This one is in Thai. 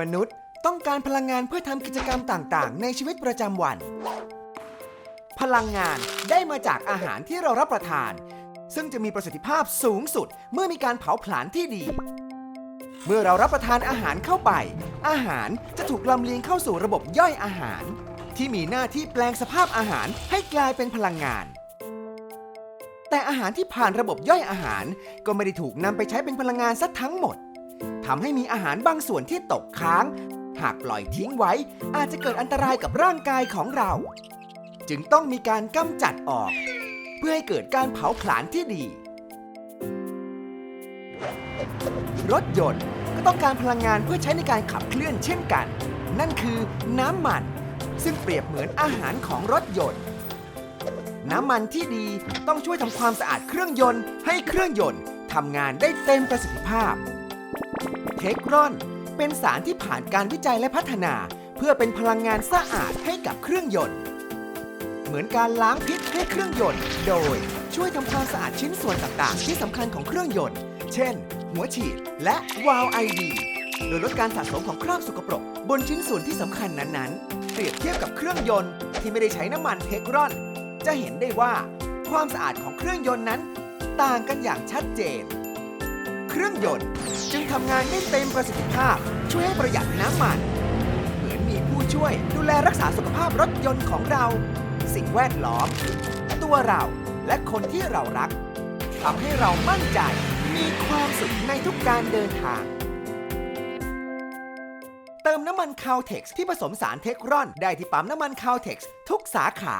มนุษย์ต้องการพลังงานเพื่อทำกิจกรรมต่างๆ ในชีวิตประจำวัน พลังงานได้มาจากอาหารที่เรารับประทาน ซึ่งจะมีประสิทธิภาพสูงสุดเมื่อมีการเผาผลาญที่ดี เมื่อเรารับประทานอาหารเข้าไป อาหารจะถูกลำเลียงเข้าสู่ระบบย่อยอาหาร ที่มีหน้าที่แปลงสภาพอาหารให้กลายเป็นพลังงาน แต่อาหารที่ผ่านระบบย่อยอาหาร ก็ไม่ได้ถูกนำไปใช้เป็นพลังงานซะทั้งหมด ทำให้มีอาหารบางส่วนที่ตกค้าง หากปล่อยทิ้งไว้ อาจจะเกิดอันตรายกับร่างกายของเรา จึงต้องมีการกำจัดออก เพื่อให้เกิดการเผาผลาญที่ดี รถยนต์ก็ต้องการพลังงานเพื่อใช้ในการขับเคลื่อนเช่นกัน นั่นคือน้ำมัน ซึ่งเปรียบเหมือนอาหารของรถยนต์น้ำมันที่ดีต้องช่วยทำความสะอาดเครื่องยนต์ ให้เครื่องยนต์ทำงานได้เต็มประสิทธิภาพ เทครอน เป็นสารที่ผ่านการวิจัยและพัฒนา เพื่อเป็นพลังงานสะอาดให้กับเครื่องยนต์ เหมือนการล้างพิษให้เครื่องยนต์ โดยช่วยทำความสะอาดชิ้นส่วนต่างๆ ที่สำคัญของเครื่องยนต์ เช่น หัวฉีดและวาล์วไอดีโดยลดการสะสมของคราบสกปรก บนชิ้นส่วนที่สำคัญนั้นๆ เปรียบเทียบกับเครื่องยนต์ที่ไม่ได้ใช้น้ำมันเทครอน จะเห็นได้ว่า ความสะอาดของเครื่องยนต์นั้น ต่างกันอย่างชัดเจน เครื่องยนต์ จึงทำงานได้เต็มประสิทธิภาพ ช่วยให้ประหยัดน้ำมัน เหมือนมีผู้ช่วยดูแลรักษาสุขภาพรถยนต์ของเรา สิ่งแวดล้อม ตัวเราและคนที่เรารักทำให้เรามั่นใจมีความสุขในทุกการเดินทาง เติมน้ำมันคาวเท็กซ์ที่ผสมสารเทครอนได้ที่ปั๊มน้ำมันคาวเท็กซ์ทุกสาขา